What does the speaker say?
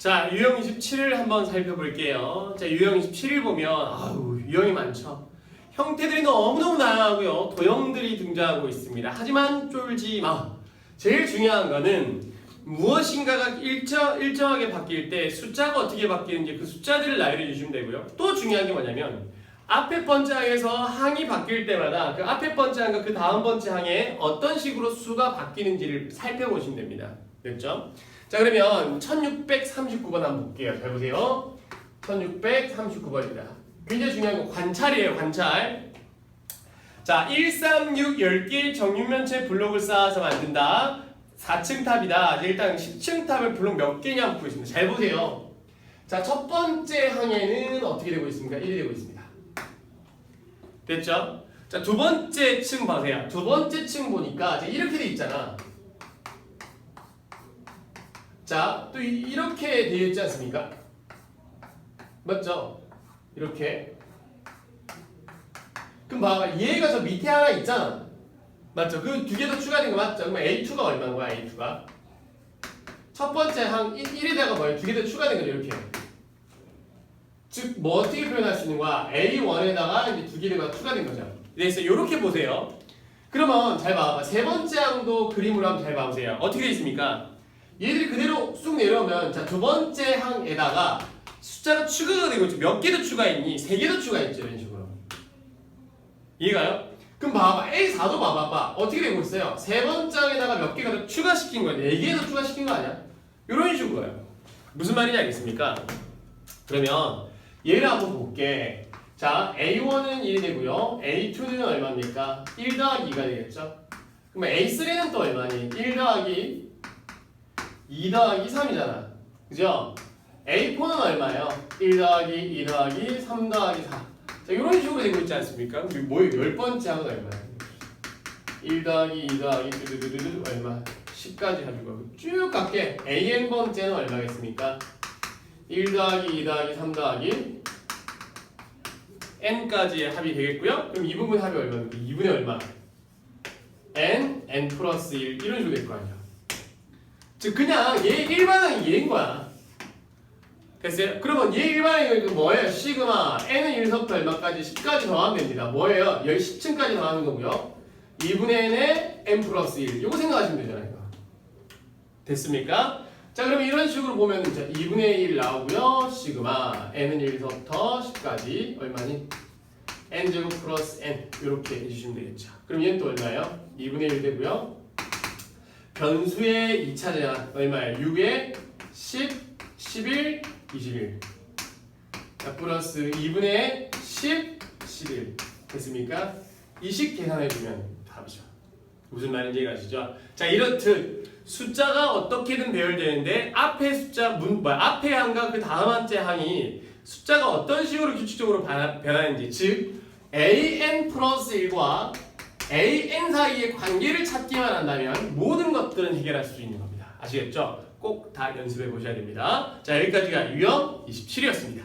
자, 유형 27을 한번 살펴볼게요. 자, 유형 27을 보면 아우, 유형이 많죠. 형태들이 너무너무 다양하고요. 도형들이 등장하고 있습니다. 하지만 쫄지 마. 제일 중요한 거는 무엇인가가 일정, 일정하게 바뀔 때 숫자가 어떻게 바뀌는지 그 숫자들을 나열해 주시면 되고요. 또 중요한 게 뭐냐면 앞에 번째 항에서 항이 바뀔 때마다 그 앞에 번째 항과 그 다음 번째 항에 어떤 식으로 수가 바뀌는지를 살펴보시면 됩니다. 됐죠? 자 그러면 1639번 한번 볼게요. 잘 보세요. 1639번입니다. 굉장히 중요한 건 관찰이에요. 관찰. 자 136 10개의 정육면체 블록을 쌓아서 만든다. 4층 탑이다. 일단 10층 탑을 블록 몇 개냐 한번 보겠습니다. 잘 보세요. 자 첫 번째 항에는 어떻게 되고 있습니까? 1이 되고 있습니다. 됐죠? 자 두 번째 층 보세요. 두 번째 층 보니까 이제 이렇게 돼 있잖아. 자, 또 이- 이렇게 되어 있지 않습니까? 맞죠? 이렇게. 그럼 봐봐. 얘가 저 밑에 하나 있잖아. 맞죠? 그 두 개 더 추가된 거 맞죠? 그럼 A2가 얼마인 거야, A2가? 첫 번째 항 1, 1에다가 뭐야? 두개 더 추가된 거죠, 이렇게. 즉, 뭐 어떻게 표현할 수 있는 거야? A1에다가 이제 두 개가 추가된 거죠. 그래서 이렇게 보세요. 그러면 잘 봐봐. 세 번째 항도 그림으로 한번 잘 봐보세요. 어떻게 되어 있습니까? 얘들이 그대로 쑥 내려오면 자 두 번째 항에다가 숫자가 추가가 되고 있죠. 몇개더 추가했니? 세개더 추가했죠. 이런 식으로. 이해가요? 그럼 봐봐. A4도 봐봐. 봐. 어떻게 되고 있어요? 세 번째 항에다가 몇 개가 더 추가시킨 거야. 네개더 추가시킨 거 아니야? 이런 식으로요. 무슨 말인지 알겠습니까? 그러면 얘를 한번 볼게. 자, A1은 1이 되고요. A2는 얼마입니까? 1 더하기 2가 되겠죠? 그러면 A3는 또 얼마니? 1 더하기 2 더하기 3이잖아. 그죠? A4는 얼마예요? 1 더하기 2 더하기 3 더하기 4. 자, 이런 식으로 되고 있지 않습니까? 그럼 뭐예요? 열 번째 항은 얼마예요? 1 더하기 2 더하기 두두두두두 얼마? 10까지 가지고 쭉 갈게. AN 번째는 얼마겠습니까? 1 더하기 2 더하기 3 더하기 n까지의 합이 되겠고요. 그럼 이 부분 합이 얼마입니까? 2분의 얼마? n, n 플러스 1 이런 식으로 될 거 아니야. 즉 그냥 얘 일반항이 얘인 거야. 됐어요? 그러면 얘 일반항이 그 뭐예요? 시그마 n은 1서부터 얼마까지 10까지 더하면 됩니다. 뭐예요? 10, 10층까지 더하는 거고요. 2분의 n에 n 플러스 1 이거 생각하시면 되잖아요. 됐습니까? 자 그럼 이런 식으로 보면 자 2분의 1 나오고요. 시그마 n은 1서부터 10까지 얼마니? n 제곱 플러스 n 이렇게 해주시면 되겠죠. 그럼 얘는 또 얼마예요? 2분의 1 되고요. 변수의 2차 제한 얼마예요? 6에 10, 11, 21. 자, 플러스 2분의 10, 11. 됐습니까? 이식 계산해주면 답이죠. 무슨 말인지 가시죠? 자, 이렇듯 숫자가 어떻게든 배열되는데 앞에 숫자 문 뭐야? 앞에 항과 그 다음 한째 항이 숫자가 어떤 식으로 규칙적으로 변하- 변하는지 즉 an 플러스 1과 an 사이의 관계를 찾기만 한다면 모든 것들은 해결할 수 있는 겁니다. 아시겠죠? 꼭 다 연습해 보셔야 됩니다. 자 여기까지가 유형 27이었습니다.